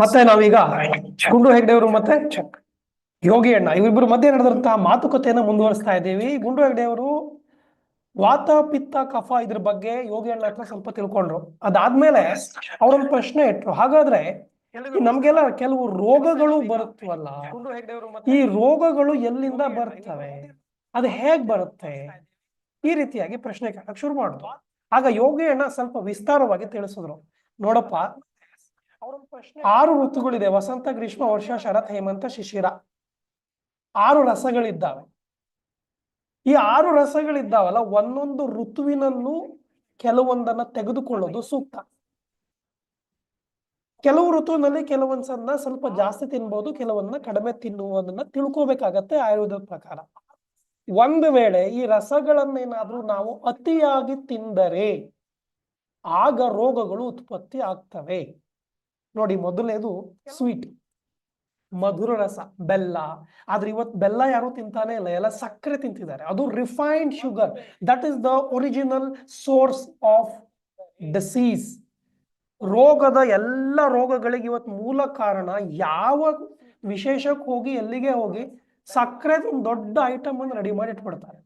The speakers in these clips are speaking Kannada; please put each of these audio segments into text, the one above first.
ಮತ್ತೆ ನಾವೀಗ ಗುಂಡು ಹೆಗ್ಡೆಯವರು ಮತ್ತೆ ಯೋಗಿ ಅಣ್ಣ ಇವರಿಬ್ಬರು ಮಧ್ಯೆ ನಡೆದಂತಹ ಮಾತುಕತೆಯನ್ನ ಮುಂದುವರಿಸ್ತಾ ಇದ್ದೀವಿ. ಗುಂಡು ಹೆಗ್ಡೆಯವರು ವಾತ ಪಿತ್ತ ಕಫ ಇದ್ರ ಬಗ್ಗೆ ಯೋಗಿ ಅಣ್ಣ ಹತ್ರ ಸ್ವಲ್ಪ ತಿಳ್ಕೊಂಡ್ರು. ಅದಾದ್ಮೇಲೆ ಅವರೊಂದು ಪ್ರಶ್ನೆ ಇಟ್ರು. ಹಾಗಾದ್ರೆ ನಮ್ಗೆಲ್ಲ ಕೆಲವು ರೋಗಗಳು ಬರುತ್ತವಲ್ಲ ಈ ರೋಗಗಳು ಎಲ್ಲಿಂದ ಬರ್ತವೆ ಅದು ಹೇಗ್ ಬರುತ್ತೆ? ಈ ರೀತಿಯಾಗಿ ಪ್ರಶ್ನೆ ಕೇಳಕ್ ಶುರು ಮಾಡುದು ಆಗ ಯೋಗಿ ಅಣ್ಣ ಸ್ವಲ್ಪ ವಿಸ್ತಾರವಾಗಿ ತಿಳಿಸಿದ್ರು. ನೋಡಪ್ಪ ಆರು ಋತುಗಳಿದೆ. ವಸಂತ, ಗ್ರೀಷ್ಮ, ವರ್ಷ, ಶರತ್, ಹೇಮಂತ, ಶಿಶಿರ. ಆರು ರಸಗಳಿದ್ದಾವೆ. ಈ ಆರು ರಸಗಳಿದ್ದಾವಲ್ಲ, ಒಂದೊಂದು ಋತುವಿನಲ್ಲೂ ಕೆಲವೊಂದನ್ನ ತೆಗೆದುಕೊಳ್ಳೋದು ಸೂಕ್ತ. ಕೆಲವು ಋತುವಿನಲ್ಲಿ ಕೆಲವೊಂದ್ಸನ್ನ ಸ್ವಲ್ಪ ಜಾಸ್ತಿ ತಿನ್ಬಹುದು ಕೆಲವೊಂದನ್ನ ಕಡಿಮೆ ತಿನ್ನುವುದನ್ನ ತಿಳ್ಕೋಬೇಕಾಗತ್ತೆ ಆಯುರ್ವೇದದ ಪ್ರಕಾರ. ಒಂದು ವೇಳೆ ಈ ರಸಗಳನ್ನೇನಾದ್ರೂ ನಾವು ಅತಿಯಾಗಿ ತಿಂದರೆ ಆಗ ರೋಗಗಳು ಉತ್ಪತ್ತಿ ಆಗ್ತವೆ. ನೋಡಿ ಮೊದಲನೇದು ಸ್ವೀಟ್ ಮಧುರ ರಸ ಬೆಲ್ಲ. ಆದ್ರೆ ಇವತ್ತು ಬೆಲ್ಲ ಯಾರು ತಿಂತಾನೆ ಇಲ್ಲ ಎಲ್ಲ ಸಕ್ಕರೆ ತಿಂತಿದ್ದಾರೆ. ಅದು refined sugar that is the original source of disease ರೋಗದ ಎಲ್ಲ ರೋಗಗಳಿಗೆ ಇವತ್ತು ಮೂಲ ಕಾರಣ ಯಾವ ವಿಶೇಷಕ್ಕೆ ಹೋಗಿ ಎಲ್ಲಿಗೆ ಹೋಗಿ ಸಕ್ಕರೆ ಒಂದು ದೊಡ್ಡ ಐಟಮ್ ಅನ್ನು ರೆಡಿ ಮಾಡಿ ಇಟ್ಬಿಡ್ತಾರೆ.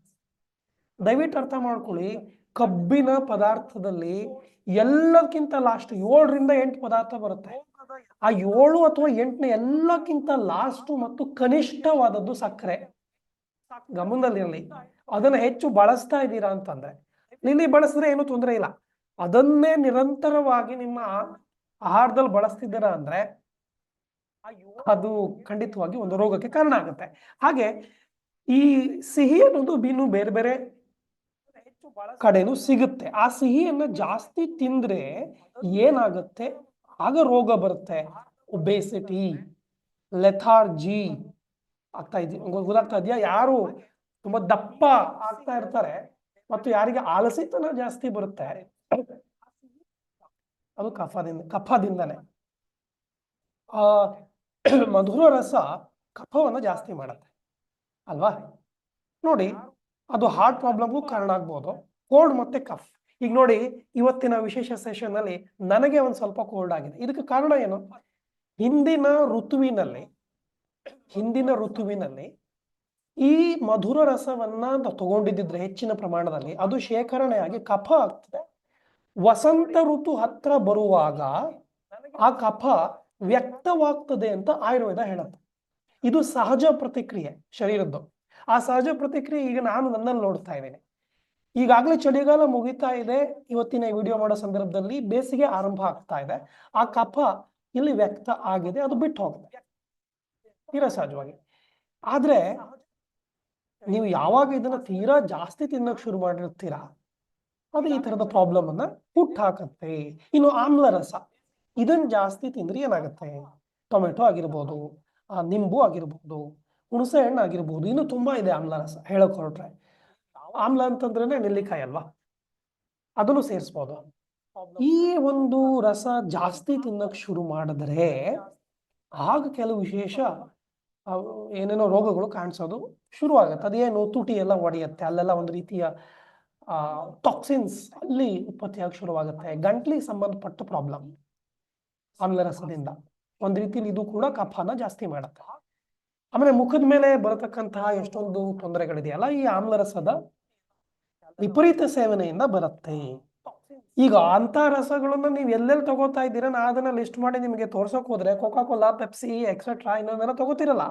ದಯವಿಟ್ಟು ಅರ್ಥ ಮಾಡ್ಕೊಳ್ಳಿ. ಕಬ್ಬಿನ ಪದಾರ್ಥದಲ್ಲಿ ಎಲ್ಲಕ್ಕಿಂತ ಲಾಸ್ಟ್ ಏಳರಿಂದ ಎಂಟು ಪದಾರ್ಥ ಬರುತ್ತೆ. ಆ ಏಳು ಅಥವಾ ಎಂಟನೇ ಎಲ್ಲಕ್ಕಿಂತ ಲಾಸ್ಟ್ ಮತ್ತು ಕನಿಷ್ಠವಾದದ್ದು ಸಕ್ಕರೆ. ಗಮನದಲ್ಲಿರಲಿ. ಅದನ್ನ ಹೆಚ್ಚು ಬಳಸ್ತಾ ಇದ್ದೀರಾ ಅಂತಂದ್ರೆ ಇಲ್ಲಿ ಬಳಸಿದ್ರೆ ಏನು ತೊಂದರೆ ಇಲ್ಲ. ಅದನ್ನೇ ನಿರಂತರವಾಗಿ ನಿಮ್ಮ ಆಹಾರದಲ್ಲಿ ಬಳಸ್ತಿದ್ದೀರಾ ಅಂದ್ರೆ, ಅದು ಖಂಡಿತವಾಗಿ ಒಂದು ರೋಗಕ್ಕೆ ಕಾರಣ ಆಗುತ್ತೆ. ಹಾಗೆ ಈ ಸಿಹಿ ಅನ್ನೋದು ಇನ್ನು ಬೇರೆ ಬೇರೆ ಕಡೆನೂ ಸಿಗುತ್ತೆ. ಆ ಸಿಹಿಯನ್ನ ಜಾಸ್ತಿ ತಿಂದ್ರೆ ಏನಾಗುತ್ತೆ? ಆಗ ರೋಗ ಬರುತ್ತೆ. ಒಬೇಸಿಟಿ ಲೆಥಾರ್ಜಿ ಆಗ್ತಾ ಇದೆಯಾ ಗೊತ್ತಾಗ್ತಾ ಇದೆಯಾ? ಯಾರು ತುಂಬಾ ದಪ್ಪ ಆಗ್ತಾ ಇರ್ತಾರೆ ಮತ್ತು ಯಾರಿಗೆ ಆಲಸಿತನ ಜಾಸ್ತಿ ಬರುತ್ತೆ ಅದು ಕಫದಿಂದ ಕಫದಿಂದನೇ. ಆ ಮಧುರ ರಸ ಕಫವನ್ನ ಜಾಸ್ತಿ ಮಾಡುತ್ತೆ. ಅಲ್ವಾ? ನೋಡಿ ಅದು ಹಾರ್ಟ್ ಪ್ರಾಬ್ಲಮ್ಗೂ ಕಾರಣ ಆಗ್ಬೋದು. ಕೋಲ್ಡ್ ಮತ್ತೆ ಕಫ್ ಈಗ ನೋಡಿ, ಇವತ್ತಿನ ವಿಶೇಷ ಸೆಷನ್ ಅಲ್ಲಿ ನನಗೆ ಒಂದು ಸ್ವಲ್ಪ ಕೋಲ್ಡ್ ಆಗಿದೆ. ಇದಕ್ಕೆ ಕಾರಣ ಏನು? ಹಿಂದಿನ ಋತುವಿನಲ್ಲಿ ಹಿಂದಿನ ಋತುವಿನಲ್ಲಿ ಈ ಮಧುರ ರಸವನ್ನ ತಗೊಂಡಿದ್ದಿದ್ರೆ ಹೆಚ್ಚಿನ ಪ್ರಮಾಣದಲ್ಲಿ, ಅದು ಶೇಖರಣೆಯಾಗಿ ಕಫ ಆಗ್ತದೆ. ವಸಂತ ಋತು ಹತ್ರ ಬರುವಾಗ ಆ ಕಫ ವ್ಯಕ್ತವಾಗ್ತದೆ ಅಂತ ಆಯುರ್ವೇದ ಹೇಳುತ್ತೆ. ಇದು ಸಹಜ ಪ್ರತಿಕ್ರಿಯೆ, ಶರೀರದ್ದು. ಆ ಸಹಜ ಪ್ರತಿಕ್ರಿಯೆ ಈಗ ನಾನು ನನ್ನಲ್ಲಿ ನೋಡ್ತಾ ಇದ್ದೇನೆ. ಈಗಾಗಲೇ ಚಳಿಗಾಲ ಮುಗಿತಾ ಇದೆ. ಇವತ್ತಿನ ವಿಡಿಯೋ ಮಾಡೋ ಸಂದರ್ಭದಲ್ಲಿ ಬೇಸಿಗೆ ಆರಂಭ ಆಗ್ತಾ ಇದೆ. ಆ ಕಫ ಇಲ್ಲಿ ವ್ಯಕ್ತ ಆಗಿದೆ. ಅದು ಬಿಟ್ಟು ಹೋಗುತ್ತೆ ತೀರಾ ಸಹಜವಾಗಿ. ಆದ್ರೆ ನೀವು ಯಾವಾಗ ಇದನ್ನ ತೀರಾ ಜಾಸ್ತಿ ತಿನ್ನಕ್ ಶುರು ಮಾಡಿರ್ತೀರಾ? ಅದು ಈ ತರದ ಪ್ರಾಬ್ಲಮ್ ಅನ್ನ ಹುಟ್ಟು ಹಾಕತ್ತೆ ಇನ್ನು ಆಮ್ಲ ರಸ. ಇದನ್ನ ಜಾಸ್ತಿ ತಿಂದ್ರೆ ಏನಾಗುತ್ತೆ? ಟೊಮೆಟೊ ಆಗಿರ್ಬೋದು ನಿಂಬು ಆಗಿರ್ಬೋದು ಹುಣಸೆ ಹಣ್ಣು ಆಗಿರ್ಬೋದು. ಇನ್ನು ತುಂಬಾ ಇದೆ ಆಮ್ಲ ರಸ ಹೇಳಕ್ ಹೊರಟ್ರೆ. ಆಮ್ಲ ಅಂತಂದ್ರೆ ನೆಲ್ಲಿಕಾಯಿ ಅಲ್ವಾ? ಅದನ್ನು ಸೇರಿಸ್ಬೋದು. ಈ ಒಂದು ರಸ ಜಾಸ್ತಿ ತಿನ್ನಕ್ ಶುರು ಮಾಡಿದ್ರೆ ಆಗ ಕೆಲವು ವಿಶೇಷ ಏನೇನೋ ರೋಗಗಳು ಕಾಣಿಸೋದು ಶುರು ಆಗುತ್ತೆ ಅದೇನು ತುಟಿ ಎಲ್ಲ ಒಡೆಯುತ್ತೆ. ಅಲ್ಲೆಲ್ಲ ಒಂದು ರೀತಿಯ ಟಾಕ್ಸಿನ್ಸ್ ಅಲ್ಲಿ ಉತ್ಪತ್ತಿಯಾಗಿ ಶುರುವಾಗುತ್ತೆ. ಗಂಟ್ಲಿಗೆ ಸಂಬಂಧಪಟ್ಟ ಪ್ರಾಬ್ಲಮ್ ಆಮ್ಲ ರಸದಿಂದ. ಒಂದು ರೀತಿಲಿ ಇದು ಕೂಡ ಕಫಾನ ಜಾಸ್ತಿ ಮಾಡುತ್ತೆ. ಆಮೇಲೆ ಮುಖದ ಮೇಲೆ ಬರತಕ್ಕಂತಹ ಎಷ್ಟೊಂದು ತೊಂದರೆಗಳಿದೆಯಲ್ಲ, ಈ ಆಮ್ಲರಸದ ವಿಪರೀತ ಸೇವನೆಯಿಂದ ಬರುತ್ತೆ. ಈಗ ಅಂತ ರಸಗಳನ್ನ ನೀವು ಎಲ್ಲೆಲ್ಲಿ ತಗೋತಾ ಇದ್ದೀರಾ, ನಾ ಅದನ್ನ ಲಿಸ್ಟ್ ಮಾಡಿ ನಿಮಗೆ ತೋರ್ಸಕ್ ಹೋದ್ರೆ ಕೋಕಾ ಕೋಲಾ ಪೆಪ್ಸಿ ಎಕ್ಸೆಟ್ರಾ ಇನ್ನೊಂದೆಲ್ಲ ತಗೋತಿರಲ್ಲ.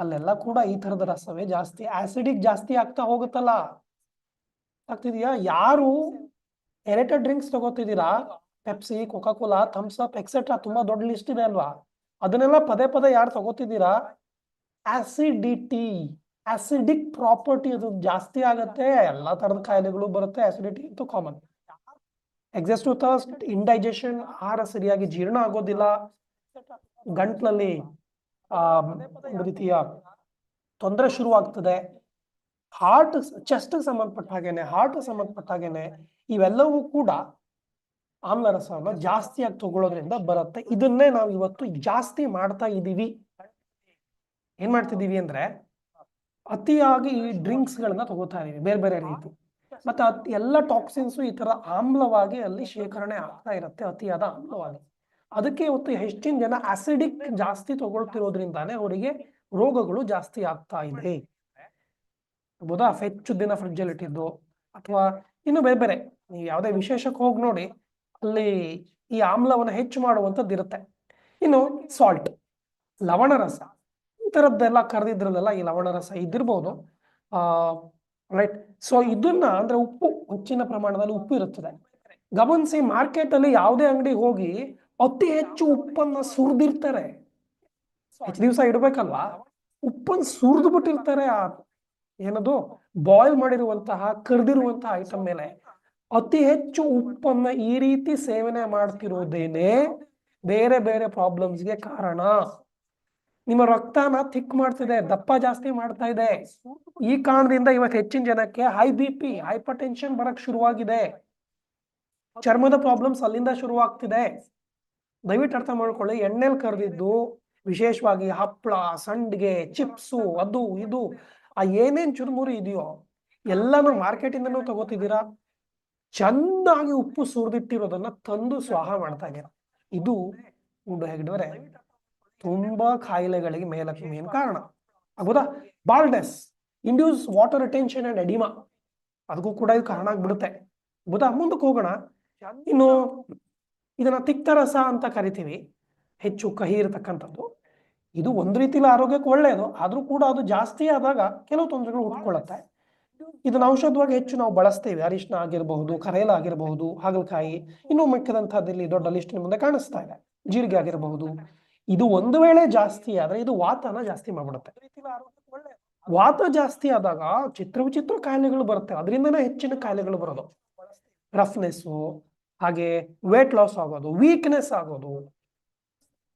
ಅಲ್ಲೆಲ್ಲ ಕೂಡ ಈ ತರದ ರಸವೇ ಜಾಸ್ತಿ ಆಸಿಡಿಕ್ ಜಾಸ್ತಿ ಆಗ್ತಾ ಹೋಗುತ್ತಲ್ಲ. ಆಗ್ತಿದ್ಯಾ? ಯಾರು aerated drinks ತಗೋತಿದ್ದೀರಾ Pepsi Coca Cola Thums Up etcetera ತುಂಬಾ ದೊಡ್ಡ ಲಿಸ್ಟ್ ಇದೆ ಅಲ್ವಾ? ಅದನ್ನೆಲ್ಲ ಪದೇ ಪದೇ ಯಾರು ತಗೋತಿದ್ದೀರಾ? ಆಸಿಡಿಟಿ ಆಸಿಡಿಕ್ ಪ್ರಾಪರ್ಟಿ ಅದು ಜಾಸ್ತಿ ಆಗತ್ತೆ, ಎಲ್ಲ ತರದ ಕಾಯಿಲೆಗಳು ಬರುತ್ತೆ ಆಸಿಡಿಟಿ ಅಂತೂ ಕಾಮನ್ ಎಕ್ಸಸ್ಟಿವ್ ಥರ್ಸ್ಟ್ ಇಂಡೈಜೆಷನ್ ಆಹಾರ ಸರಿಯಾಗಿ ಜೀರ್ಣ ಆಗೋದಿಲ್ಲ. ಗಂಟ್ಲಲ್ಲಿ ರೀತಿಯ ತೊಂದರೆ ಶುರು ಆಗ್ತದೆ ಹಾರ್ಟ್ ಚೆಸ್ಟ್ ಸಂಬಂಧಪಟ್ಟ ಹಾಗೇನೆ ಹಾರ್ಟ್ ಸಂಬಂಧಪಟ್ಟ ಹಾಗೇನೆ, ಇವೆಲ್ಲವೂ ಕೂಡ ಆಮ್ಲ ರಸವನ್ನ ಜಾಸ್ತಿಯಾಗಿ ತಗೊಳ್ಳೋದ್ರಿಂದ ಬರುತ್ತೆ. ಇದನ್ನೇ ನಾವು ಇವತ್ತು ಜಾಸ್ತಿ ಮಾಡ್ತಾ ಇದ್ದೀವಿ ಏನ್ ಮಾಡ್ತಿದೀವಿ ಅಂದ್ರೆ ಅತಿಯಾಗಿ ಈ ಡ್ರಿಂಕ್ಸ್ ಗಳನ್ನ ತಗೋತಾ ಇದೀವಿ ಬೇರೆ ಬೇರೆ ರೀತಿ. ಮತ್ತೆ ಎಲ್ಲ ಟಾಕ್ಸಿನ್ಸ್ ಈ ತರ ಆಮ್ಲವಾಗಿ ಅಲ್ಲಿ ಶೇಖರಣೆ ಆಗ್ತಾ ಇರುತ್ತೆ, ಅತಿಯಾದ ಆಮ್ಲವಾಗಿ. ಅದಕ್ಕೆ ಇವತ್ತು ಹೆಚ್ಚಿನ ಜನ ಆಸಿಡಿಕ್ ಜಾಸ್ತಿ ತಗೊಳ್ತಿರೋದ್ರಿಂದಾನೇ ಅವರಿಗೆ ರೋಗಗಳು ಜಾಸ್ತಿ ಆಗ್ತಾ ಇದೆ. ಬೋದಾ ಹೆಚ್ಚು ದಿನ ಫ್ರಿಡ್ಜ್ ಅಲ್ಲಿ ಇಟ್ಟಿದ್ದು, ಅಥವಾ ಇನ್ನು ಬೇರೆ ಬೇರೆ. ನೀವು ಯಾವುದೇ ವಿಶೇಷಕ್ಕೆ ಹೋಗಿ ನೋಡಿ, ಅಲ್ಲಿ ಈ ಆಮ್ಲವನ್ನು ಹೆಚ್ಚು ಮಾಡುವಂಥದ್ದು ಇರುತ್ತೆ ಇನ್ನು ಸಾಲ್ಟ್ ಲವಣ ರಸ ಥರದ್ದೆಲ್ಲ ಕರೆದಿದ್ರಲ್ಲೆಲ್ಲ ಈ ಲವಣ ರಸ ಇದ್ದಿರ್ಬೋದು. ರೈಟ್ ಸೊ ಇದನ್ನ ಅಂದ್ರೆ ಉಪ್ಪು, ಹೆಚ್ಚಿನ ಪ್ರಮಾಣದಲ್ಲಿ ಉಪ್ಪು ಇರುತ್ತದೆ. ಗಮನಿಸಿ ಮಾರ್ಕೆಟ್ ಅಲ್ಲಿ ಯಾವುದೇ ಅಂಗಡಿಗೆ ಹೋಗಿ ಅತಿ ಹೆಚ್ಚು ಉಪ್ಪನ್ನ ಸುರಿದಿರ್ತಾರೆ. ಹೆಚ್ಚು ದಿವಸ ಇಡ್ಬೇಕಲ್ವಾ? ಉಪ್ಪನ್ನು ಸುರಿದು ಬಿಟ್ಟಿರ್ತಾರೆ ಆ ಏನದು? ಬಾಯ್ಲ್ ಮಾಡಿರುವಂತಹ, ಕರ್ದಿರುವಂತಹ ಐಟಮ್ ಮೇಲೆ. ಅತಿ ಹೆಚ್ಚು ಉಪ್ಪನ್ನ ಈ ರೀತಿ ಸೇವನೆ ಮಾಡ್ತಿರೋದೇನೆ ಬೇರೆ ಬೇರೆ ಪ್ರಾಬ್ಲಮ್ಸ್ಗೆ ಕಾರಣ. ನಿಮ್ಮ ರಕ್ತನ ಥಿಕ್ ಮಾಡ್ತಿದೆ, ದಪ್ಪ ಜಾಸ್ತಿ ಮಾಡ್ತಾ ಇದೆ. ಈ ಕಾರಣದಿಂದ ಇವತ್ತು ಹೆಚ್ಚಿನ ಜನಕ್ಕೆ high B P hypertension ಬರಕ್ ಶುರುವಾಗಿದೆ. ಚರ್ಮದ ಪ್ರಾಬ್ಲಮ್ಸ್ ಅಲ್ಲಿಂದ ಶುರುವಾಗ್ತಿದೆ. ದಯವಿಟ್ಟು ಅರ್ಥ ಮಾಡ್ಕೊಳ್ಳಿ, ಎಣ್ಣೆಲ್ ಕರೆದಿದ್ದು ವಿಶೇಷವಾಗಿ ಹಪ್ಪಳ ಸಂಡಿಗೆ ಚಿಪ್ಸು ಅದು, ಇದು, ಆ ಏನೇನ್ ಚುರುಮುರಿ ಇದೆಯೋ, ಎಲ್ಲಾನು ಮಾರ್ಕೆಟಿಂದನೂ ತಗೋತಿದ್ದೀರಾ? ಚೆನ್ನಾಗಿ ಉಪ್ಪು ಸುರಿದಿಟ್ಟಿರೋದನ್ನ ತಂದು ಸ್ವಾಹ ಮಾಡ್ತಾ ಇದ್ದೀರಾ. ಇದು ಉಂಡು ಹೆಗ್ಡವರೆ ತುಂಬಾ ಕಾಯಿಲೆಗಳಿಗೆ ಮೇಲಕ್ಕೆ ಮೇನ್ ಕಾರಣ. ಆಗ್ಬೋದಾ ಬಾಲ್ಡೆಸ್ induce water retention and edema ಅದಕ್ಕೂ ಕೂಡ ಇದು ಕಾರಣ ಆಗ್ಬಿಡುತ್ತೆ. ಗೊತ್ತಾ ಮುಂದಕ್ಕೆ ಹೋಗೋಣ. ಇನ್ನು ಇದನ್ನ ತಿಕ್ತರಸ ಅಂತ ಕರಿತೀವಿ. ಹೆಚ್ಚು ಕಹಿ ಇರತಕ್ಕಂಥದ್ದು. ಇದು ಒಂದು ರೀತಿಲಿ ಆರೋಗ್ಯಕ್ಕೆ ಒಳ್ಳೆಯದು ಆದರೂ ಕೂಡ ಅದು ಜಾಸ್ತಿ ಆದಾಗ ಕೆಲವು ತೊಂದರೆಗಳು ಹುಟ್ಕೊಳ್ಳುತ್ತೆ. ಇದನ್ನ ಔಷಧವಾಗಿ ಹೆಚ್ಚು ನಾವು ಬಳಸ್ತೇವೆ. ಅರಿಶಿನ ಆಗಿರಬಹುದು ಕರೇಲ ಆಗಿರಬಹುದು ಹಾಗಲಕಾಯಿ ಇನ್ನೂ ಮಿಕ್ಕದಂತಹದ್ದಲ್ಲಿ ದೊಡ್ಡ ಲಿಸ್ಟ್ ಮುಂದೆ ಕಾಣಿಸ್ತಾ ಇದೆ. ಜೀರಿಗೆ ಆಗಿರಬಹುದು ಇದು ಒಂದು ವೇಳೆ ಜಾಸ್ತಿ ಆದ್ರೆ ಇದು ವಾತನ ಜಾಸ್ತಿ ಮಾಡ್ಬಿಡುತ್ತೆ. ವಾತ ಜಾಸ್ತಿ ಆದಾಗ ಚಿತ್ರ ವಿಚಿತ್ರ ಕಾಯಿಲೆಗಳು ಬರುತ್ತೆ. ಅದರಿಂದನೇ ಹೆಚ್ಚಿನ ಕಾಯಿಲೆಗಳು ಬರೋದು. ರಫ್ನೆಸ್ಸು ಹಾಗೆ ವೇಟ್ ಲಾಸ್ ಆಗೋದು ವೀಕ್ನೆಸ್ ಆಗೋದು.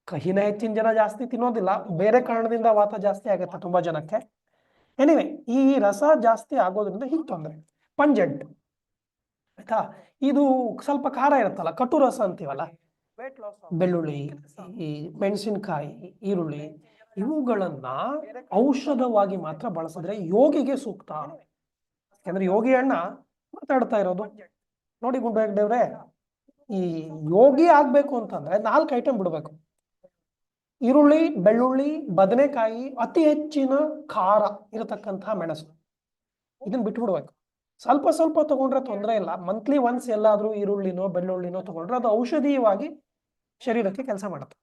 ಕಹಿನ ಹೆಚ್ಚಿನ ಜನ ಜಾಸ್ತಿ ತಿನ್ನೋದಿಲ್ಲ. ಬೇರೆ ಕಾರಣದಿಂದ ವಾತ ಜಾಸ್ತಿ ಆಗುತ್ತೆ ತುಂಬಾ ಜನಕ್ಕೆ. ಎನಿವೆ ಈ ರಸ ಜಾಸ್ತಿ ಆಗೋದ್ರಿಂದ ಹಿಂಗೆ ತೊಂದರೆ. ಪಂಜೆಂಟ್ ಆಯ್ತಾ? ಇದು ಸ್ವಲ್ಪ ಖಾರ ಇರುತ್ತಲ್ಲ, ಕಟು ರಸ ಅಂತೀವಲ್ಲ? ಬೆಳ್ಳುಳ್ಳಿ ಈ ಮೆಣಸಿನಕಾಯಿ ಈರುಳ್ಳಿ ಇವುಗಳನ್ನ ಔಷಧವಾಗಿ ಮಾತ್ರ ಬಳಸಿದ್ರೆ ಯೋಗಿಗೆ ಸೂಕ್ತ. ಯಾಕಂದ್ರೆ ಯೋಗಿ ಅಣ್ಣ ಮಾತಾಡ್ತಾ ಇರೋದು. ನೋಡಿ ಗುಂಡೇವ್ರೆ ಈ ಯೋಗಿ ಆಗ್ಬೇಕು ಅಂತಂದ್ರೆ ನಾಲ್ಕು ಐಟಮ್ ಬಿಡ್ಬೇಕು. ಈರುಳ್ಳಿ ಬೆಳ್ಳುಳ್ಳಿ ಬದನೆಕಾಯಿ ಅತಿ ಹೆಚ್ಚಿನ ಖಾರ ಇರತಕ್ಕಂತಹ ಮೆಣಸು. ಇದನ್ನ ಬಿಟ್ಬಿಡ್ಬೇಕು. ಸ್ವಲ್ಪ ಸ್ವಲ್ಪ ತಗೊಂಡ್ರೆ ತೊಂದರೆ ಇಲ್ಲ. ಮಂತ್ಲಿ ಒನ್ಸ್ ಎಲ್ಲಾದರೂ ಈರುಳ್ಳಿನೋ, ಬೆಳ್ಳುಳ್ಳಿನೋ ತಗೊಂಡ್ರೆ ಅದು ಔಷಧೀಯವಾಗಿ ಶರೀರಕ್ಕೆ ಕೆಲಸ ಮಾಡುತ್ತೆ.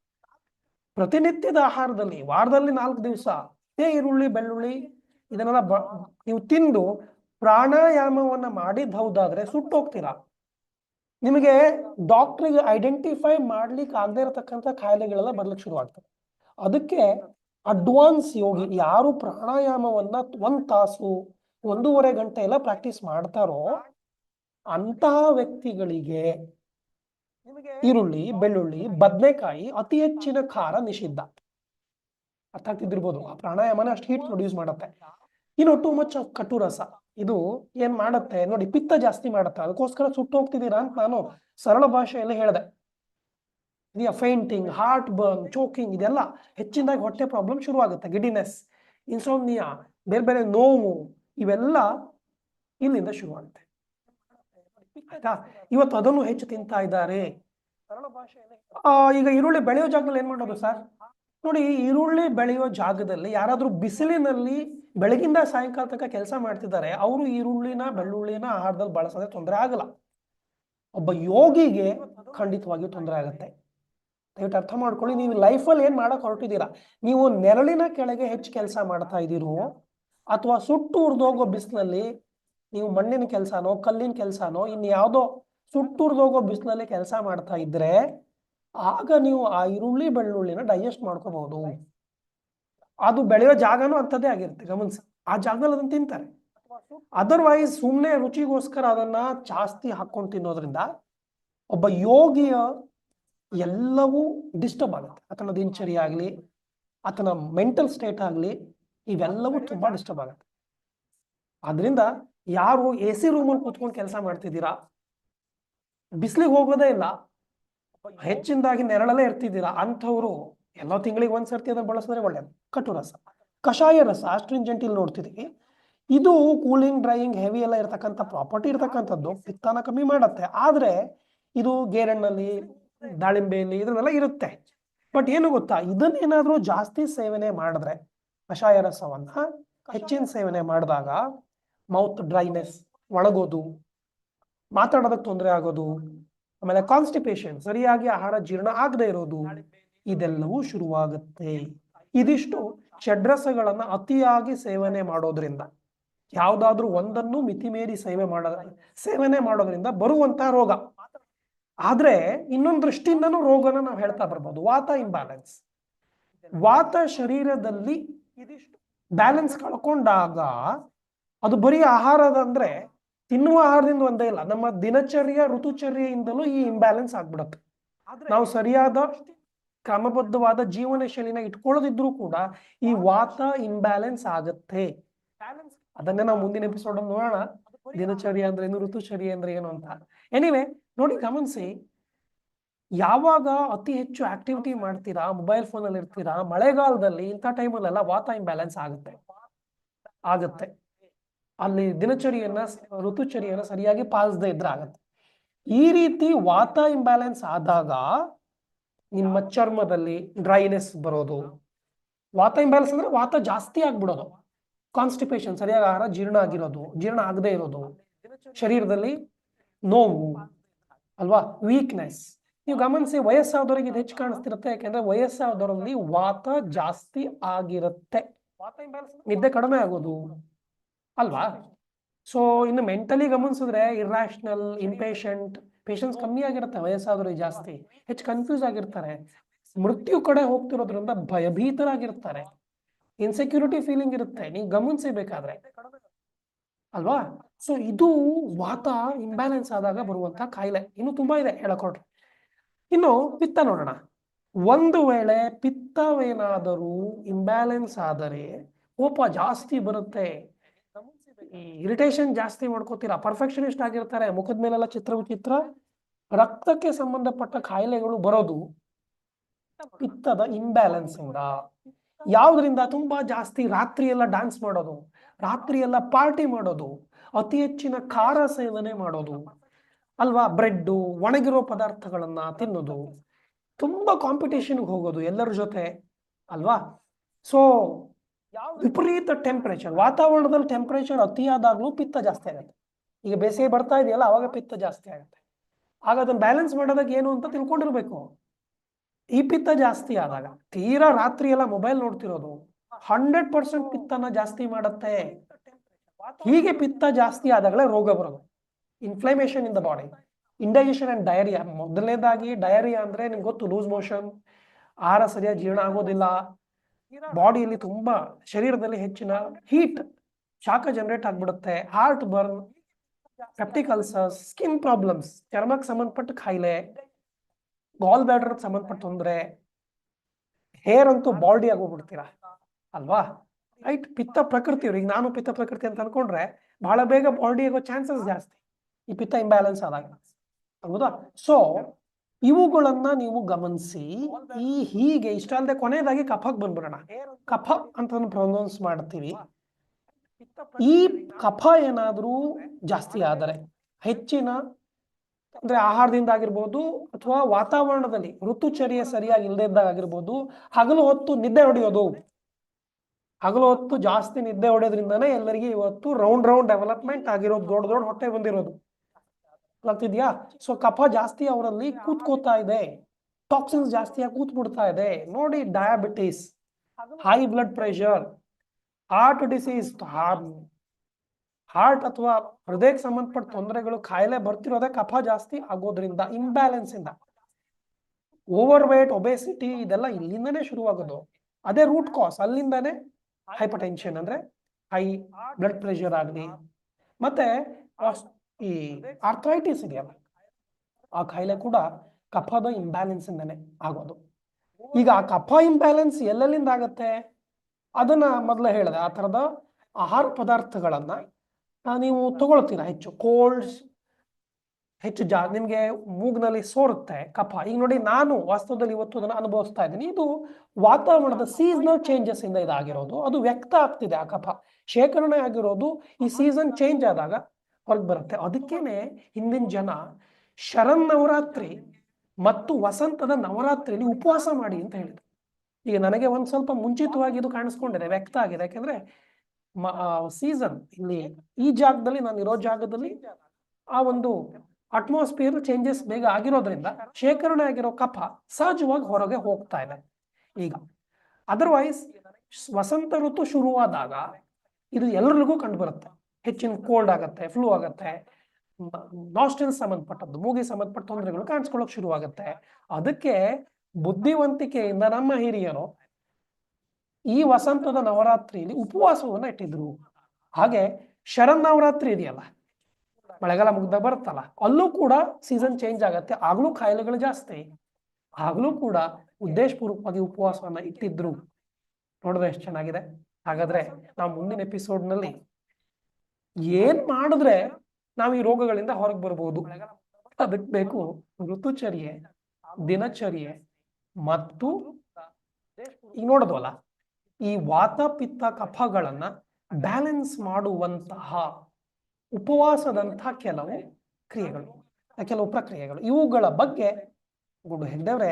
ಪ್ರತಿನಿತ್ಯದ ಆಹಾರದಲ್ಲಿ ವಾರದಲ್ಲಿ ನಾಲ್ಕು ದಿವಸ ಅದೇ ಈರುಳ್ಳಿ, ಬೆಳ್ಳುಳ್ಳಿ ಇದನ್ನೆಲ್ಲ ಬ, ನೀವು ತಿಂದು ಪ್ರಾಣಾಯಾಮವನ್ನ ಮಾಡಿದ್ ಹೌದಾದ್ರೆ ಸುಟ್ಟೋಗ್ತೀರಾ ನಿಮಗೆ ಡಾಕ್ಟ್ರಿಗೆ ಐಡೆಂಟಿಫೈ ಮಾಡ್ಲಿಕ್ಕೆ ಆಗದೆ ಇರತಕ್ಕಂಥ ಕಾಯಿಲೆಗಳೆಲ್ಲ ಬರ್ಲಿಕ್ಕೆ ಶುರು ಆಗ್ತದೆ ಅದಕ್ಕೆ ಅಡ್ವಾನ್ಸ್ ಯೋಗಿ ಯಾರು ಪ್ರಾಣಾಯಾಮವನ್ನ ಒಂದ್ ತಾಸು ಒಂದೂವರೆ ಗಂಟೆ ಎಲ್ಲ ಪ್ರಾಕ್ಟೀಸ್ ಮಾಡ್ತಾರೋ ಅಂತಹ ವ್ಯಕ್ತಿಗಳಿಗೆ ಈರುಳ್ಳಿ ಬೆಳ್ಳುಳ್ಳಿ ಬದನೆಕಾಯಿ ಅತಿ ಹೆಚ್ಚಿನ ಖಾರ ನಿಷಿದ್ಧ. ಅರ್ಥ ಆಗ್ತಿದ್ದಿರ್ಬೋದು? ಆ ಪ್ರಾಣಾಯಾಮನ ಅಷ್ಟು ಹೀಟ್ ಪ್ರೊಡ್ಯೂಸ್ ಮಾಡುತ್ತೆ. ಇನ್ನು ಟೂ ಮಚ್ ಆಫ್ ಕಟು ರಸ ಇದು ಏನ್ ಮಾಡುತ್ತೆ? ನೋಡಿ ಪಿತ್ತ ಜಾಸ್ತಿ ಮಾಡುತ್ತೆ. ಅದಕ್ಕೋಸ್ಕರ ಸುಟ್ಟು ಹೋಗ್ತಿದ್ದೀರಾ ಅಂತ ನಾನು ಸರಳ ಭಾಷೆಯಲ್ಲಿ ಹೇಳಿದೆ. ಇದೆಯಾ ಫೈಂಟಿಂಗ್ ಹಾರ್ಟ್ ಬರ್ನ್ ಚೋಕಿಂಗ್ ಇದೆಲ್ಲ ಹೆಚ್ಚಿನದಾಗಿ ಹೊಟ್ಟೆ ಪ್ರಾಬ್ಲಮ್ ಶುರು ಆಗುತ್ತೆ ಗಿಡಿನೆಸ್ ಇನ್ಸೋಮ್ನಿಯಾ ಬೇರೆ ಬೇರೆ ನೋವು ಇವೆಲ್ಲ ಇಲ್ಲಿಂದ ಶುರು ಆಗುತ್ತೆ ಆಯ್ತಾ? ಇವತ್ತು ಅದನ್ನು ಹೆಚ್ಚು ತಿಂತಾ ಇದ್ದಾರೆ. ಈಗ ಈರುಳ್ಳಿ ಬೆಳೆಯೋ ಜಾಗದಲ್ಲಿ ಏನ್ ಮಾಡೋದು ಸರ್? ನೋಡಿ ಈರುಳ್ಳಿ ಬೆಳೆಯೋ ಜಾಗದಲ್ಲಿ ಯಾರಾದ್ರೂ ಬಿಸಿಲಿನಲ್ಲಿ ಬೆಳಗಿಂದ ಸಾಯಂಕಾಲ ತನಕ ಕೆಲಸ ಮಾಡ್ತಿದ್ದಾರೆ, ಅವರು ಈರುಳ್ಳಿನ, ಬೆಳ್ಳುಳ್ಳಿನ ಆಹಾರದಲ್ಲಿ ಬಳಸೋದೇ ತೊಂದರೆ ಆಗಲ್ಲ. ಒಬ್ಬ ಯೋಗಿಗೆ ಖಂಡಿತವಾಗಿಯೂ ತೊಂದರೆ ಆಗುತ್ತೆ. ದಯವಿಟ್ಟು ಅರ್ಥ ಮಾಡ್ಕೊಳ್ಳಿ, ನೀವು ಲೈಫಲ್ಲಿ ಏನ್ ಮಾಡಕ್ ಹೊರಟಿದ್ದೀರಾ? ನೀವು ನೆರಳಿನ ಕೆಳಗೆ ಹೆಚ್ಚು ಕೆಲಸ ಮಾಡ್ತಾ ಇದ್ದೀರೋ ಅಥವಾ ಸುಟ್ಟು ಉರಿದೋಗೋ ಬಿಸಿಲಲ್ಲಿ ನೀವು ಮಣ್ಣಿನ ಕೆಲಸನೋ, ಕಲ್ಲಿನ ಕೆಲಸನೋ ಇನ್ನು ಯಾವುದೋ ಸುಟ್ಟು ಉರಿದೋಗೋ ಬಿಸಿಲಲ್ಲಿ ಕೆಲಸ ಮಾಡ್ತಾ ಇದ್ರೆ ಆಗ ನೀವು ಆ ಈರುಳ್ಳಿ, ಬೆಳ್ಳುಳ್ಳಿನ ಡೈಜೆಸ್ಟ್ ಮಾಡ್ಕೋಬಹುದು. ಅದು ಬೆಳೆಯೋ ಜಾಗನೂ ಅಂಥದ್ದೇ ಆಗಿರುತ್ತೆ, ಗಮನಿಸಿ. ಆ ಜಾಗದಲ್ಲಿ ಅದನ್ನು ತಿಂತಾರೆ. ಅದರ್ವೈಸ್ ಸುಮ್ಮನೆ ರುಚಿಗೋಸ್ಕರ ಅದನ್ನ ಜಾಸ್ತಿ ಹಾಕೊಂಡು ತಿನ್ನೋದ್ರಿಂದ ಒಬ್ಬ ಯೋಗಿಯ ಎಲ್ಲವೂ ಡಿಸ್ಟರ್ಬ್ ಆಗುತ್ತೆ. ಆತನ ದಿನಚರಿ ಆಗಲಿ, ಆತನ ಮೆಂಟಲ್ ಸ್ಟೇಟ್ ಆಗಲಿ ಇವೆಲ್ಲವೂ ತುಂಬಾ ಡಿಸ್ಟರ್ಬ್ ಆಗತ್ತೆ. ಆದ್ರಿಂದ ಯಾರು ಎ ಸಿ ರೂಮಲ್ಲಿ ಕೂತ್ಕೊಂಡು ಕೆಲಸ ಮಾಡ್ತಿದ್ದೀರಾ? ಬಿಸಿಲಿಗೆ ಹೋಗೋದೇ ಇಲ್ಲ. ಹೆಚ್ಚಿನದಾಗಿ ನೆರಳಲ್ಲೇ ಇರ್ತಿದ್ದೀರಾ? ಅಂಥವ್ರು ಎಲ್ಲ ತಿಂಗಳಿಗೆ ಒಂದ್ ಸರ್ತಿ ಅದನ್ನು ಬಳಸಿದ್ರೆ ಒಳ್ಳೇದು. ಕಟು ರಸ. ಕಷಾಯ ರಸ ಅಸ್ಟ್ರಿಂಜೆಂಟ್ ಇಲ್ಲಿ ನೋಡ್ತಿದ್ದೀವಿ ಇದು ಕೂಲಿಂಗ್ ಡ್ರೈಯಿಂಗ್ ಹೆವಿ ಎಲ್ಲ ಇರತಕ್ಕಂಥ ಪ್ರಾಪರ್ಟಿ ಇರತಕ್ಕಂಥದ್ದು. ಪಿತ್ತನ ಕಮ್ಮಿ ಮಾಡತ್ತೆ. ಆದ್ರೆ ಇದು ಗೇರಣ್ಣಲ್ಲಿ, ದಾಳಿಂಬೆಯಲ್ಲಿ ಇದನ್ನೆಲ್ಲ ಇರುತ್ತೆ. ಬಟ್ ಏನು ಗೊತ್ತಾ? ಇದನ್ನೇನಾದರೂ ಜಾಸ್ತಿ ಸೇವನೆ ಮಾಡಿದ್ರೆ ಕಷಾಯ ರಸವನ್ನ ಹೆಚ್ಚಿನ ಸೇವನೆ ಮಾಡಿದಾಗ ಮೌತ್ ಡ್ರೈನೆಸ್ ಒಣಗೋದು ಮಾತಾಡೋದಕ್ಕೆ ತೊಂದರೆ ಆಗೋದು ಆಮೇಲೆ ಕಾನ್ಸ್ಟಿಪೇಷನ್ ಸರಿಯಾಗಿ ಆಹಾರ ಜೀರ್ಣ ಆಗದೆ ಇರೋದು ಇದೆಲ್ಲವೂ ಶುರುವಾಗುತ್ತೆ. ಇದಿಷ್ಟು ಷಡ್ರಸಗಳನ್ನ ಅತಿಯಾಗಿ ಸೇವನೆ ಮಾಡೋದ್ರಿಂದ ಯಾವುದಾದ್ರೂ ಒಂದನ್ನು ಮಿತಿಮೀರಿ ಸೇವೆ ಮಾಡ ಸೇವನೆ ಮಾಡೋದ್ರಿಂದ ಬರುವಂತಹ ರೋಗ. ಆದ್ರೆ ಇನ್ನೊಂದು ದೃಷ್ಟಿಯಿಂದನೂ ರೋಗನ ನಾವು ಹೇಳ್ತಾ ಬರ್ಬೋದು ವಾತ ಇಂಬ್ಯಾಲೆನ್ಸ್ ವಾತ ಶರೀರದಲ್ಲಿ ಇದಿಷ್ಟು. ಬ್ಯಾಲೆನ್ಸ್ ಕಳ್ಕೊಂಡಾಗ ಅದು ಬರೀ ಆಹಾರದ ಅಂದ್ರೆ ತಿನ್ನುವ ಆಹಾರದಿಂದ ಒಂದೇ ಇಲ್ಲ. ನಮ್ಮ ದಿನಚರ್ಯ ಋತುಚರ್ಯೆಯಿಂದಲೂ ಈ ಇಂಬ್ಯಾಲೆನ್ಸ್ ಆಗ್ಬಿಡುತ್ತೆ. ನಾವು ಸರಿಯಾದ ಕ್ರಮಬದ್ಧವಾದ ಜೀವನ ಶೈಲಿನ ಇಟ್ಕೊಳ್ಳೋದಿದ್ರು ಕೂಡ ಈ ವಾತ ಇಂಬ್ಯಾಲೆನ್ಸ್ ಆಗತ್ತೆ. ಅದನ್ನೇ ನಾವು ಮುಂದಿನ ಎಪಿಸೋಡ್ ನೋಡೋಣ. ದಿನಚರ್ಯ ಅಂದ್ರೆ ಏನು ಋತುಚರ್ಯ ಅಂದ್ರೆ ಏನು ಅಂತ. ಎನಿವೆ ನೋಡಿ ಗಮನಿಸಿ ಯಾವಾಗ ಅತಿ ಹೆಚ್ಚು ಆಕ್ಟಿವಿಟಿ ಮಾಡ್ತೀರಾ? ಮೊಬೈಲ್ ಫೋನ್ ಅಲ್ಲಿ ಇರ್ತೀರಾ? ಮಳೆಗಾಲದಲ್ಲಿ ಇಂಥ ಟೈಮಲ್ಲೆಲ್ಲ ವಾತ ಇಂಬ್ಯಾಲೆನ್ಸ್ ಆಗುತ್ತೆ. ಆಗುತ್ತೆ. ಅಲ್ಲಿ ದಿನಚರಿಯನ್ನ ಋತುಚರಿಯನ್ನ ಸರಿಯಾಗಿ ಪಾಲಿಸದೆ ಇದ್ರೆ ಆಗುತ್ತೆ. ಈ ರೀತಿ ವಾತ ಇಂಬ್ಯಾಲೆನ್ಸ್ ಆದಾಗ ನಿಮ್ಮ ಚರ್ಮದಲ್ಲಿ ಡ್ರೈನೆಸ್ ಬರೋದು. ವಾತ ಇಂಬ್ಯಾಲೆನ್ಸ್ ಅಂದ್ರೆ ವಾತ ಜಾಸ್ತಿ ಆಗ್ಬಿಡೋದು. ಕಾನ್ಸ್ಟಿಪೇಷನ್ ಸರಿಯಾಗಿ ಆಹಾರ ಜೀರ್ಣ ಆಗಿರೋದು, ಜೀರ್ಣ ಆಗದೆ ಇರೋದು. ಶರೀರದಲ್ಲಿ ನೋವು, ಅಲ್ವಾ? ವೀಕ್ನೆಸ್ ನೀವು ಗಮನಿಸಿ ವಯಸ್ಸಾದವರಿಗೆ ಇದು ಹೆಚ್ಚು ಕಾಣಿಸ್ತಿರುತ್ತೆ. ಯಾಕೆಂದ್ರೆ ವಯಸ್ಸಾದವರಲ್ಲಿ ವಾತ ಜಾಸ್ತಿ ಆಗಿರುತ್ತೆ. ನಿದ್ದೆ ಕಡಿಮೆ ಆಗೋದು. ಅಲ್ವಾ? ಸೊ ಇನ್ನು ಮೆಂಟಲಿ ಗಮನಿಸಿದ್ರೆ ಇರ್ರಾಷನಲ್ ಇಂಪೇಷಂಟ್ ಪೇಷನ್ಸ್ ಕಮ್ಮಿ ಆಗಿರುತ್ತೆ ವಯಸ್ಸಾದವರಿಗೆ ಜಾಸ್ತಿ. ಹೆಚ್ಚು ಕನ್ಫ್ಯೂಸ್ ಆಗಿರ್ತಾರೆ. ಮೃತ್ಯು ಕಡೆ ಹೋಗ್ತಿರೋದ್ರಿಂದ ಭಯಭೀತರಾಗಿರ್ತಾರೆ. ಇನ್ಸೆಕ್ಯೂರಿಟಿ ಫೀಲಿಂಗ್ ಇರುತ್ತೆ. ನೀವು ಗಮನಿಸಬೇಕಾದ್ರೆ. ಅಲ್ವಾ? ಸೊ ಇದು ವಾತ ಇಂಬ್ಯಾಲೆನ್ಸ್ ಆದಾಗ ಬರುವಂತ ಕಾಯಿಲೆ. ಇನ್ನು ತುಂಬಾ ಇದೆ. ಹೇಳಕೊಟ್ರೆ ಇನ್ನು ಪಿತ್ತ ನೋಡೋಣ. ಒಂದು ವೇಳೆ ಪಿತ್ತವೇನಾದರೂ ಇಂಬ್ಯಾಲೆನ್ಸ್ ಆದರೆ ಕೋಪ ಜಾಸ್ತಿ ಬರುತ್ತೆ. ಇರಿಟೇಷನ್ ಜಾಸ್ತಿ ಮಾಡ್ಕೋತೀರಾ? ಪರ್ಫೆಕ್ಷನಿಸ್ಟ್ ಆಗಿರ್ತಾರೆ, ಮುಖದ ಮೇಲೆಲ್ಲ ಚಿತ್ರ ವಿಚಿತ್ರ, ರಕ್ತಕ್ಕೆ ಸಂಬಂಧಪಟ್ಟ ಕಾಯಿಲೆಗಳು ಬರೋದು ಪಿತ್ತದ ಇಂಬ್ಯಾಲೆನ್ಸ್ ಇಂದ. ಯಾವ್ದ್ರಿಂದ? ತುಂಬಾ ಜಾಸ್ತಿ ರಾತ್ರಿ ಎಲ್ಲ ಡ್ಯಾನ್ಸ್ ಮಾಡೋದು ರಾತ್ರಿ ಎಲ್ಲ ಪಾರ್ಟಿ ಮಾಡೋದು, ಅತಿ ಹೆಚ್ಚಿನ ಖಾರ ಸೇವನೆ ಮಾಡೋದು. ಅಲ್ವಾ? ಬ್ರೆಡ್ಡು, ಒಣಗಿರೋ ಪದಾರ್ಥಗಳನ್ನ ತಿನ್ನೋದು. ತುಂಬಾ ಕಾಂಪಿಟೇಷನ್ಗೆ ಹೋಗೋದು ಎಲ್ಲರ ಜೊತೆ, ಅಲ್ವಾ? ಸೊ ಯಾವ ವಿಪರೀತ ಟೆಂಪರೇಚರ್ ವಾತಾವರಣದಲ್ಲಿ ಟೆಂಪರೇಚರ್ ಅತಿಯಾದಾಗ್ಲೂ ಪಿತ್ತ ಜಾಸ್ತಿ ಆಗುತ್ತೆ. ಈಗ ಬೇಸಿಗೆ ಬರ್ತಾ ಇದೆಯಲ್ಲ, ಅವಾಗ ಪಿತ್ತ ಜಾಸ್ತಿ ಆಗುತ್ತೆ. ಆಗ ಅದನ್ನ ಬ್ಯಾಲೆನ್ಸ್ ಮಾಡೋದಕ್ಕೆ ಏನು ಅಂತ ತಿಳ್ಕೊಂಡಿರ್ಬೇಕು. ಈ ಪಿತ್ತ ಜಾಸ್ತಿ ಆದಾಗ, ತೀರಾ ರಾತ್ರಿ ಎಲ್ಲ ಮೊಬೈಲ್ ನೋಡ್ತಿರೋದು ಹಂಡ್ರೆಡ್ ಪರ್ಸೆಂಟ್ ಪಿತ್ತನ ಜಾಸ್ತಿ ಮಾಡುತ್ತೆ. ಹೀಗೆ ಪಿತ್ತ ಜಾಸ್ತಿ ಆದಾಗಲೇ ರೋಗ ಬರೋದು. Inflammation in the body indigestion and diarrhoea ಮೊದಲನೇದಾಗಿ ಡಯರಿಯಾ ಅಂದ್ರೆ ನಿಮ್ಗೆ ಗೊತ್ತು ಲೂಸ್ ಮೋಷನ್ ಆಹಾರ ಸರಿಯಾಗಿ ಜೀರ್ಣ ಆಗೋದಿಲ್ಲ. ಬಾಡಿಯಲ್ಲಿ ತುಂಬಾ ಶರೀರದಲ್ಲಿ ಹೆಚ್ಚಿನ ಹೀಟ್ ಶಾಖ ಜನರೇಟ್ ಆಗ್ಬಿಡುತ್ತೆ. Heart burn peptic ulcers skin problems ಚರ್ಮಕ್ಕೆ ಸಂಬಂಧಪಟ್ಟ ಖಾಯಿಲೆ ಗಾಲ್ ಬ್ಯಾಡರ್ ಸಂಬಂಧಪಟ್ಟ ತೊಂದರೆ ಹೇರ್ ಅಂತೂ ಬಾಲ್ಡಿ ಆಗೋಗ್ಬಿಡ್ತೀರಾ ಅಲ್ವಾ? ರೈಟ್ ಪಿತ್ತ ಪ್ರಕೃತಿ ಈಗ ನಾನು ಪಿತ್ತ ಪ್ರಕೃತಿ ಅಂತ ಅನ್ಕೊಂಡ್ರೆ ಬಹಳ ಬೇಗ ಬಾಲ್ಡಿ ಆಗೋ ಚಾನ್ಸಸ್ ಜಾಸ್ತಿ. ಈ ಪಿತ್ತ ಇಂಬ್ಯಾಲೆನ್ಸ್ ಆದಾಗ. ಹೌದಾ? ಸೊ ಇವುಗಳನ್ನ ನೀವು ಗಮನಿಸಿ, ಈ ಹೀಗೆ ಇಷ್ಟ ಅಲ್ಲದೆ ಕೊನೆಯದಾಗಿ ಕಫಕ್ ಬಂದ್ಬಿಡೋಣ. ಕಫ ಅಂತ ಪ್ರೊನೌನ್ಸ್ ಮಾಡ್ತೀವಿ. ಈ ಕಫ ಏನಾದ್ರೂ ಜಾಸ್ತಿ ಆದರೆ, ಹೆಚ್ಚಿನ ಅಂದ್ರೆ ಆಹಾರದಿಂದ ಆಗಿರ್ಬೋದು ಅಥವಾ ವಾತಾವರಣದಲ್ಲಿ ಋತುಚರ್ಯೆ ಸರಿಯಾಗಿ ಇಲ್ಲದೆ ಇದ್ದಾಗ ಆಗಿರ್ಬೋದು, ಹಗಲು ಹೊತ್ತು ನಿದ್ದೆ ಹೊಡೆಯೋದು. ಹಗಲು ಹೊತ್ತು ಜಾಸ್ತಿ ನಿದ್ದೆ ಹೊಡೆಯೋದ್ರಿಂದನೇ ಎಲ್ಲರಿಗೆ ಇವತ್ತು ರೌಂಡ್ ರೌಂಡ್ ಡೆವಲಪ್ಮೆಂಟ್ ಆಗಿರೋದು, ದೊಡ್ಡ ದೊಡ್ಡ ಹೊಟ್ಟೆ ಬಂದಿರೋದು. ಆಗ್ತಿದ್ಯಾ ಸೊ ಕಫ ಜಾಸ್ತಿ ಅವರಲ್ಲಿ ಕೂತ್ಕೋತಾ ಇದೆ. ಟಾಕ್ಸಿನ್ಸ್ ಜಾಸ್ತಿಯಾಗಿ ಕೂತ್ ಬಿಡ್ತಾ ಇದೆ. ನೋಡಿ diabetes high blood pressure heart disease heart ಅಥವಾ ಹೃದಯಕ್ಕೆ ಸಂಬಂಧಪಟ್ಟ ತೊಂದರೆಗಳು ಕಾಯಿಲೆ ಬರ್ತಿರೋದೇ ಕಫ ಜಾಸ್ತಿ ಆಗೋದ್ರಿಂದ ಇಂಬ್ಯಾಲೆನ್ಸ್ ಇಂದ. ಓವರ್ ವೇಟ್ ಒಬೆಸಿಟಿ ಇದೆಲ್ಲ ಇಲ್ಲಿಂದನೇ ಶುರುವಾಗೋದು. ಅದೇ ರೂಟ್ ಕಾಸ್ ಅಲ್ಲಿಂದಾನೇ ಹೈಪರ್ ಟೆನ್ಷನ್ ಅಂದ್ರೆ ಹೈ ಬ್ಲಡ್ ಪ್ರೆಷರ್ ಆಗಲಿ. ಮತ್ತೆ ಈ ಆರ್ಥ್ರೈಟಿಸ್ ಇದೆಯಲ್ಲ, ಆ ಕಾಯಿಲೆ ಕೂಡ ಕಫದ ಇಂಬ್ಯಾಲೆನ್ಸ್ ಇಂದಾನೆ ಆಗೋದು. ಈಗ ಆ ಕಫ ಇಂಬ್ಯಾಲೆನ್ಸ್ ಎಲ್ಲೆಲ್ಲಿಂದ ಆಗತ್ತೆ? ಅದನ್ನ ಮೊದಲೇ ಹೇಳಿದೆ, ಆ ತರದ ಆಹಾರ ಪದಾರ್ಥಗಳನ್ನ ನೀವು ತಗೊಳ್ತೀರಾ ಹೆಚ್ಚು? ಕೋಲ್ಡ್ಸ್ ಹೆಚ್ಚು ಜಾ, ನಿಮ್ಗೆ ಮೂಗ್ನಲ್ಲಿ ಸೋರುತ್ತೆ ಕಫ. ಈಗ ನೋಡಿ, ನಾನು ವಾಸ್ತವದಲ್ಲಿ ಇವತ್ತು ಅದನ್ನ ಅನುಭವಿಸ್ತಾ ಇದ್ದೀನಿ. ಇದು ವಾತಾವರಣದ ಸೀಸನಲ್ ಚೇಂಜಸ್ ಇಂದ ಇದಾಗಿರೋದು. ಅದು ವ್ಯಕ್ತ ಆಗ್ತಿದೆ ಆ ಕಫ. ಶೇಖರಣೆ ಆಗಿರೋದು ಈ ಸೀಸನ್ ಚೇಂಜ್ ಆದಾಗ ಹೊರಗೆ ಬರುತ್ತೆ. ಅದಕ್ಕೇನೆ ಹಿಂದಿನ ಜನ ಶರನ್ನವರಾತ್ರಿ ಮತ್ತು ವಸಂತದ ನವರಾತ್ರಿಯಲ್ಲಿ ಉಪವಾಸ ಮಾಡಿ ಅಂತ ಹೇಳಿದ್ರು. ಈಗ ನನಗೆ ಒಂದ್ ಸ್ವಲ್ಪ ಮುಂಚಿತವಾಗಿ ಇದು ಕಾಣಿಸ್ಕೊಂಡಿದೆ, ವ್ಯಕ್ತ ಆಗಿದೆ. ಯಾಕೆಂದ್ರೆ ಸೀಸನ್ ಇಲ್ಲಿ ಈ ಜಾಗದಲ್ಲಿ, ನಾನು ಇರೋ ಜಾಗದಲ್ಲಿ ಆ ಒಂದು ಅಟ್ಮಾಸ್ಫಿಯರ್ ಚೇಂಜಸ್ ಬೇಗ ಆಗಿರೋದ್ರಿಂದ ಶೇಖರಣೆ ಆಗಿರೋ ಕಫ ಸಹಜವಾಗಿ ಹೊರಗೆ ಹೋಗ್ತಾ ಇದೆ. ಈಗ ಅದರ್ವೈಸ್ ವಸಂತ ಋತು ಶುರುವಾದಾಗ ಇದು ಎಲ್ಲರಿಗೂ ಕಂಡು ಬರುತ್ತೆ. ಹೆಚ್ಚಿನ ಕೋಲ್ಡ್ ಆಗುತ್ತೆ ಫ್ಲೂ ಆಗುತ್ತೆ ನಾಸ್ಟಿನ್ ಸಂಬಂಧಪಟ್ಟದ್ದು, ಮೂಗಿಗೆ ಸಂಬಂಧಪಟ್ಟ ತೊಂದರೆಗಳು ಕಾಣಿಸ್ಕೊಳ್ಳೋಕೆ ಶುರು ಆಗುತ್ತೆ ಅದಕ್ಕೆ ಬುದ್ಧಿವಂತಿಕೆಯಿಂದ ನಮ್ಮ ಹಿರಿಯರು ಈ ವಸಂತದ ನವರಾತ್ರಿಯಲ್ಲಿ ಉಪವಾಸವನ್ನ ಇಟ್ಟಿದ್ರು. ಹಾಗೆ ಶರನ್ನವರಾತ್ರಿ ಇದೆಯಲ್ಲ, ಮಳೆಗಾಲ ಮುಗ್ದ ಬರುತ್ತಲ್ಲ, ಅಲ್ಲೂ ಕೂಡ ಸೀಸನ್ ಚೇಂಜ್ ಆಗತ್ತೆ, ಆಗ್ಲೂ ಕಾಯಿಲೆಗಳು ಜಾಸ್ತಿ. ಆಗ್ಲೂ ಕೂಡ ಉದ್ದೇಶಪೂರ್ವಕವಾಗಿ ಉಪವಾಸವನ್ನ ಇಟ್ಟಿದ್ರು. ನೋಡಿದ್ರೆ ಎಷ್ಟು ಚೆನ್ನಾಗಿದೆ. ಹಾಗಾದ್ರೆ ನಾವು ಮುಂದಿನ ಎಪಿಸೋಡ್ನಲ್ಲಿ ಏನ್ ಮಾಡಿದ್ರೆ ನಾವು ಈ ರೋಗಗಳಿಂದ ಹೊರಗೆ ಬರ್ಬೋದು? ಅದಕ್ಕೆ ಬೇಕು ಋತುಚರ್ಯೆ, ದಿನಚರ್ಯೆ ಮತ್ತು ಈಗ ನೋಡೋದಲ್ಲ, ಈ ವಾತ, ಪಿತ್ತ, ಕಫಗಳನ್ನ ಬ್ಯಾಲೆನ್ಸ್ ಮಾಡುವಂತಹ ಉಪವಾಸದಂತಹ ಕೆಲವು ಕ್ರಿಯೆಗಳು ಕೆಲವು ಪ್ರಕ್ರಿಯೆಗಳು. ಇವುಗಳ ಬಗ್ಗೆ ಗುಡು ಹೆಗ್ಡೆವ್ರೆ,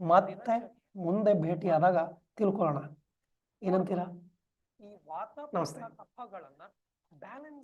ಮತ್ತೆ ಮುಂದೆ ಭೇಟಿಯಾದಾಗ ತಿಳ್ಕೊಳ್ಳೋಣ. ಏನಂತೀರಾ? ಈ ವಾತ ನಮಸ್ತೆ. ಕಫಗಳನ್ನ ಬ್ಯಾಲೆನ್ಸ್